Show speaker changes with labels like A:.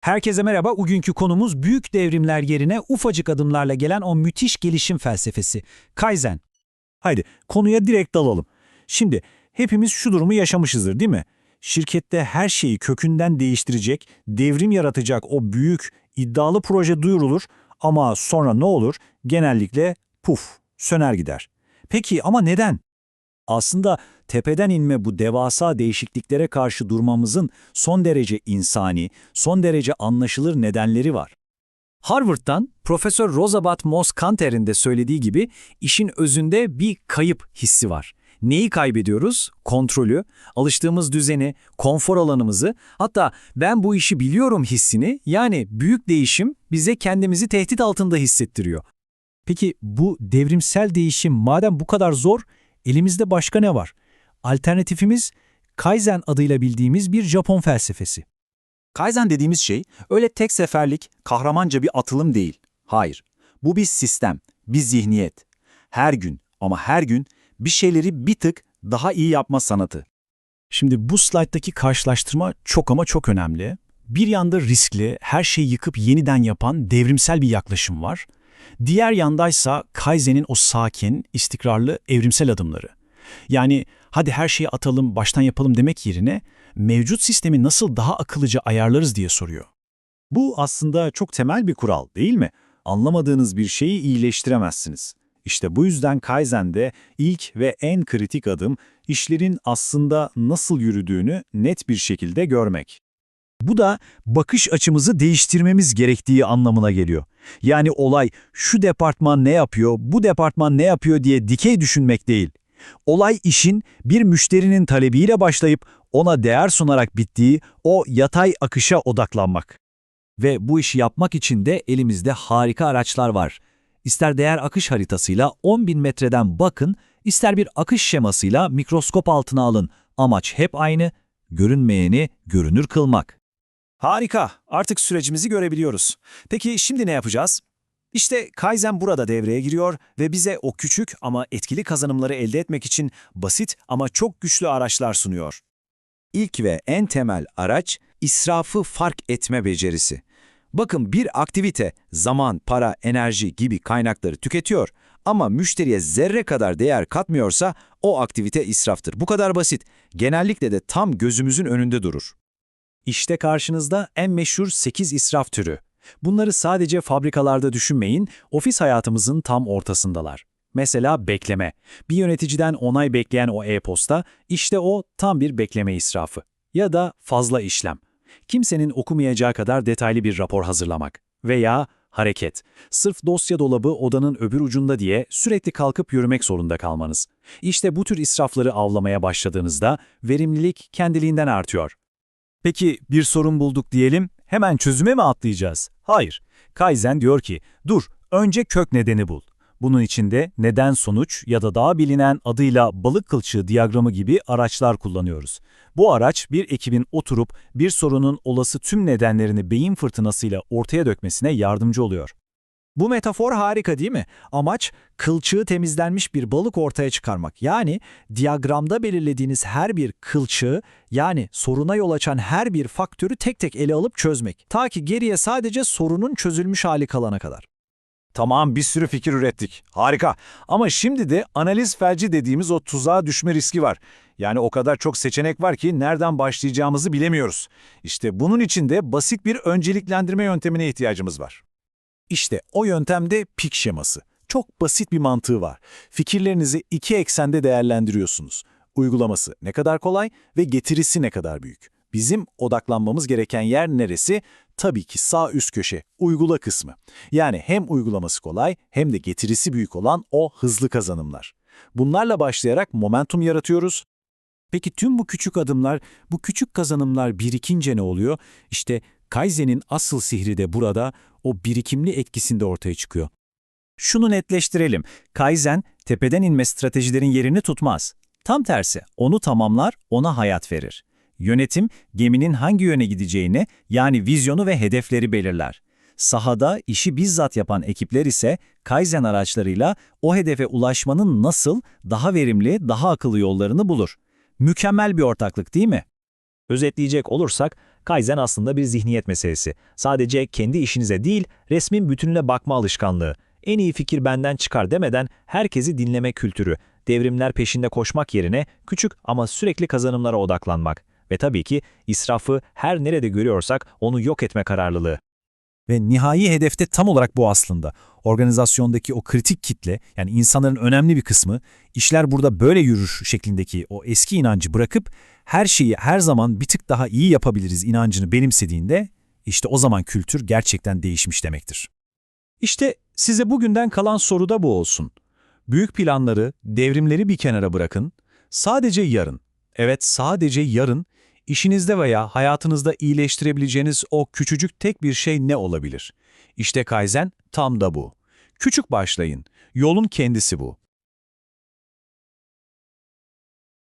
A: Herkese merhaba. Bugünkü konumuz büyük devrimler yerine ufacık adımlarla gelen o müthiş gelişim felsefesi. Kaizen.
B: Haydi konuya direkt dalalım. Şimdi hepimiz şu durumu yaşamışızdır değil mi? Şirkette her şeyi kökünden değiştirecek, devrim yaratacak o büyük, iddialı proje duyurulur ama sonra ne olur? Genellikle puf, söner gider. Peki ama neden? Aslında tepeden inme bu devasa değişikliklere karşı durmamızın son derece insani, son derece anlaşılır nedenleri var.
A: Harvard'dan Profesör Rosabat Moss-Kanter'in de söylediği gibi işin özünde bir kayıp hissi var. Neyi kaybediyoruz? Kontrolü, alıştığımız düzeni, konfor alanımızı, hatta ben bu işi biliyorum hissini yani büyük değişim bize kendimizi tehdit altında hissettiriyor. Peki bu devrimsel değişim madem bu kadar zor, elimizde başka ne var? Alternatifimiz Kaizen adıyla bildiğimiz bir Japon felsefesi.
C: Kaizen dediğimiz şey öyle tek seferlik, kahramanca bir atılım değil. Hayır. Bu bir sistem, bir zihniyet. Her gün ama her gün bir şeyleri bir tık daha iyi yapma sanatı.
B: Şimdi bu slayttaki karşılaştırma çok ama çok önemli. Bir yanda riskli, her şeyi yıkıp yeniden yapan devrimsel bir yaklaşım var. Diğer yandaysa Kaizen'in o sakin, istikrarlı, evrimsel adımları. Yani hadi her şeyi atalım, baştan yapalım demek yerine mevcut sistemi nasıl daha akıllıca ayarlarız diye soruyor. Bu aslında çok temel bir kural değil mi? Anlamadığınız bir şeyi iyileştiremezsiniz. İşte bu yüzden Kaizen'de ilk ve en kritik adım işlerin aslında nasıl yürüdüğünü net bir şekilde görmek. Bu da bakış açımızı değiştirmemiz gerektiği anlamına geliyor. Yani olay şu departman ne yapıyor, bu departman ne yapıyor diye dikey düşünmek değil. Olay işin bir müşterinin talebiyle başlayıp ona değer sunarak bittiği o yatay akışa odaklanmak.
A: Ve bu işi yapmak için de elimizde harika araçlar var. İster değer akış haritasıyla 10.000 metreden bakın, ister bir akış şemasıyla mikroskop altına alın. Amaç hep aynı, görünmeyeni görünür kılmak.
B: Harika, artık sürecimizi görebiliyoruz. Peki şimdi ne yapacağız? İşte Kaizen burada devreye giriyor ve bize o küçük ama etkili kazanımları elde etmek için basit ama çok güçlü araçlar sunuyor.
C: İlk ve en temel araç israfı fark etme becerisi. Bakın bir aktivite zaman, para, enerji gibi kaynakları tüketiyor ama müşteriye zerre kadar değer katmıyorsa o aktivite israftır. Bu kadar basit. Genellikle de tam gözümüzün önünde durur.
B: İşte karşınızda en meşhur 8 israf türü. Bunları sadece fabrikalarda düşünmeyin, ofis hayatımızın tam ortasındalar. Mesela bekleme. Bir yöneticiden onay bekleyen o e-posta, işte o tam bir bekleme israfı. Ya da fazla işlem. Kimsenin okumayacağı kadar detaylı bir rapor hazırlamak. Veya hareket. Sırf dosya dolabı odanın öbür ucunda diye sürekli kalkıp yürümek zorunda kalmanız. İşte bu tür israfları avlamaya başladığınızda verimlilik kendiliğinden artıyor. Peki bir sorun bulduk diyelim, hemen çözüme mi atlayacağız? Hayır. Kaizen diyor ki, dur, önce kök nedeni bul. Bunun içinde neden sonuç ya da daha bilinen adıyla balık kılçığı diyagramı gibi araçlar kullanıyoruz. Bu araç bir ekibin oturup bir sorunun olası tüm nedenlerini beyin fırtınasıyla ortaya dökmesine yardımcı oluyor. Bu metafor harika değil mi? Amaç kılçığı temizlenmiş bir balık ortaya çıkarmak. Yani diyagramda belirlediğiniz her bir kılçığı yani soruna yol açan her bir faktörü tek tek ele alıp çözmek. Ta ki geriye sadece sorunun çözülmüş hali kalana kadar. Tamam bir sürü fikir ürettik. Harika. Ama şimdi de analiz felci dediğimiz o tuzağa düşme riski var. Yani o kadar çok seçenek var ki nereden başlayacağımızı bilemiyoruz. İşte bunun için de basit bir önceliklendirme yöntemine ihtiyacımız var. İşte o yöntemde pik şeması. Çok basit bir mantığı var. Fikirlerinizi iki eksende değerlendiriyorsunuz. Uygulaması ne kadar kolay ve getirisi ne kadar büyük. Bizim odaklanmamız gereken yer neresi? Tabii ki sağ üst köşe, uygula kısmı. Yani hem uygulaması kolay hem de getirisi büyük olan o hızlı kazanımlar. Bunlarla başlayarak momentum yaratıyoruz. Peki tüm bu küçük adımlar, bu küçük kazanımlar birikince ne oluyor? İşte Kaizen'in asıl sihri de burada o birikimli etkisinde ortaya çıkıyor. Şunu netleştirelim. Kaizen, tepeden inme stratejilerin yerini tutmaz. Tam tersi, onu tamamlar, ona hayat verir. Yönetim, geminin hangi yöne gideceğini, yani vizyonu ve hedefleri belirler. Sahada işi bizzat yapan ekipler ise Kaizen araçlarıyla o hedefe ulaşmanın nasıl, daha verimli, daha akıllı yollarını bulur. Mükemmel bir ortaklık değil mi? Özetleyecek olursak, Kaizen aslında bir zihniyet meselesi. Sadece kendi işinize değil, resmin bütününe bakma alışkanlığı. En iyi fikir benden çıkar demeden herkesi dinleme kültürü. Devrimler peşinde koşmak yerine küçük ama sürekli kazanımlara odaklanmak. Ve tabii ki israfı her nerede görüyorsak onu yok etme kararlılığı.
A: Ve nihai hedefte tam olarak bu aslında. Organizasyondaki o kritik kitle, yani insanların önemli bir kısmı, işler burada böyle yürür şeklindeki o eski inancı bırakıp her şeyi her zaman bir tık daha iyi yapabiliriz inancını benimsediğinde, işte o zaman kültür gerçekten değişmiş demektir.
B: İşte size bugünden kalan soru da bu olsun. Büyük planları, devrimleri bir kenara bırakın. Sadece yarın, evet sadece yarın, işinizde veya hayatınızda iyileştirebileceğiniz o küçücük tek bir şey ne olabilir? İşte Kaizen tam da bu. Küçük başlayın. Yolun kendisi bu.